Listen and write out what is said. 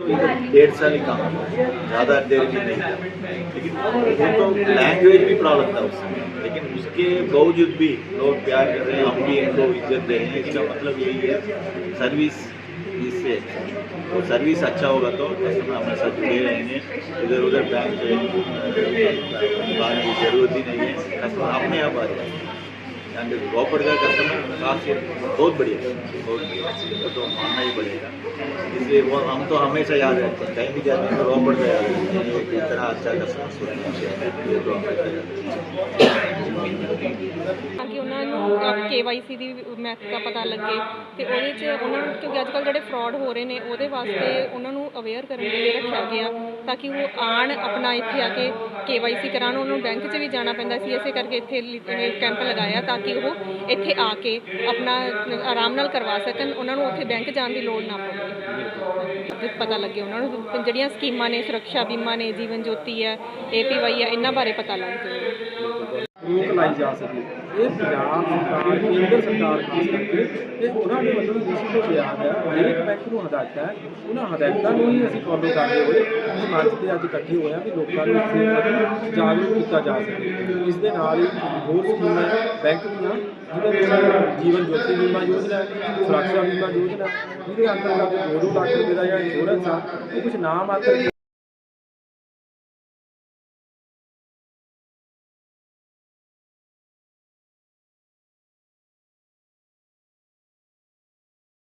डेढ़ साल ही काम ज़्यादा देर भी नहीं था। लेकिन वो तो लैंग्वेज भी प्रॉब्लम था उस समय लेकिन उसके बावजूद भी लोग प्यार कर रहे हैं, हम भी इनको इज़्ज़त दे रहे हैं। इसका मतलब यही है सर्विस इससे तो सर्विस अच्छा होगा तो कस्टमर हमारे साथ जुड़े रहेंगे। इधर उधर बैंक दुकान की ज़रूरत ही नहीं है। कस्टमर अपने आप आ जाएँगे। एंड रोपड़ का कस्टमर काफी बहुत बढ़िया बहुत बढ़िया वो तो मानना ही पड़ेगा इसलिए वो हम तो हमेशा याद रहते हैं कहीं भी जाते हैं तो रोपड़ का याद रहते हैं ये इतना अच्छा कस्टमर सर्विस ये तो हमेशा याद रहता है ਤਾਂ ਕਿ ਉਹਨਾਂ ਨੂੰ ਕੇਵਾਈਸੀ ਦੀ ਮਹੱਤਤਾ ਪਤਾ ਲੱਗੇ ਤੇ ਉਹਦੇ 'ਚ ਉਹਨਾਂ ਨੂੰ ਕਿਉਂਕਿ ਅੱਜ ਕੱਲ੍ਹ ਜਿਹੜੇ ਫਰਾਡ ਹੋ ਰਹੇ ਨੇ ਉਹਦੇ ਵਾਸਤੇ ਉਹਨਾਂ ਨੂੰ ਅਵੇਅਰ ਕਰਨ ਦੇ ਲਈ ਰੱਖਿਆ ਗਿਆ ਤਾਂ ਕਿ ਉਹ ਆਣ ਆਪਣਾ ਇੱਥੇ ਆ ਕੇ ਕੇਵਾਈਸੀ ਕਰਾਉਣ, ਉਹਨਾਂ ਨੂੰ ਬੈਂਕ 'ਚ ਵੀ ਜਾਣਾ ਪੈਂਦਾ ਸੀ। ਇਸੇ ਕਰਕੇ ਇੱਥੇ ਕੈਂਪ ਲਗਾਇਆ ਤਾਂ ਕਿ ਉਹ ਇੱਥੇ ਆ ਕੇ ਆਪਣਾ ਆਰਾਮ ਨਾਲ ਕਰਵਾ ਸਕਣ। ਉਹਨਾਂ ਨੂੰ ਉੱਥੇ ਬੈਂਕ ਜਾਣ ਦੀ ਲੋੜ ਨਾ ਪਵੇ। ਪਤਾ ਲੱਗੇ ਉਹਨਾਂ ਨੂੰ ਜਿਹੜੀਆਂ ਸਕੀਮਾਂ ਨੇ, ਸੁਰੱਖਿਆ ਬੀਮਾ ਨੇ, ਜੀਵਨ ਜੋਤੀ ਹੈ ਏਪੀਵਾਈ ਹੈ, ਇਹਨਾਂ ਬਾਰੇ ਪਤਾ ਲੱਗ ਜਾਵੇ। ਜਾ ਸਕੇ ਇਹ ਪੰਜਾਬ ਸਰਕਾਰ, ਕੇਂਦਰ ਸਰਕਾਰ ਖਾਸ ਕਰਕੇ ਤੇ ਉਹਨਾਂ ਦੇ ਵੱਲੋਂ ਜਿਸ ਤੋਂ ਕਿਹਾ ਹੈ ਹਰੇਕ ਬੈਂਕ ਨੂੰ ਹਦਾਇਤਾਂ ਹੈ, ਉਹਨਾਂ ਹਦਾਇਤਾਂ ਨੂੰ ਹੀ ਅਸੀਂ ਫੋਲੋ ਕਰਦੇ ਹੋਏ ਇਸ ਮੰਚ ਤੇ ਅੱਜ ਇਕੱਠੇ ਹੋਏ ਹਾਂ ਵੀ ਲੋਕਾਂ ਨੂੰ ਇਸ ਜਾਗਰੂਕ ਕੀਤਾ ਜਾ ਸਕੇ। ਇਸ ਦੇ ਨਾਲ ਹੀ ਹੋਰ ਸਕੀਮਾਂ, ਬੈਂਕ ਦੀਆਂ ਜਿਹਦੇ ਵਿੱਚ ਜੀਵਨ ਜੋਤੀ ਬੀਮਾ ਯੋਜਨਾ ਸੁਰੱਖਿਆ ਬੀਮਾ ਯੋਜਨਾ ਜਿਹਦੇ ਅੰਤਰਗਤ 2-2 ਲੱਖ ਰੁਪਏ ਦਾ ਜਿਹੜਾ ਇੰਸ਼ੋਰੈਂਸ ਆ, ਇਹ ਕੁਝ ਨਾਮ ਮਾਤਰ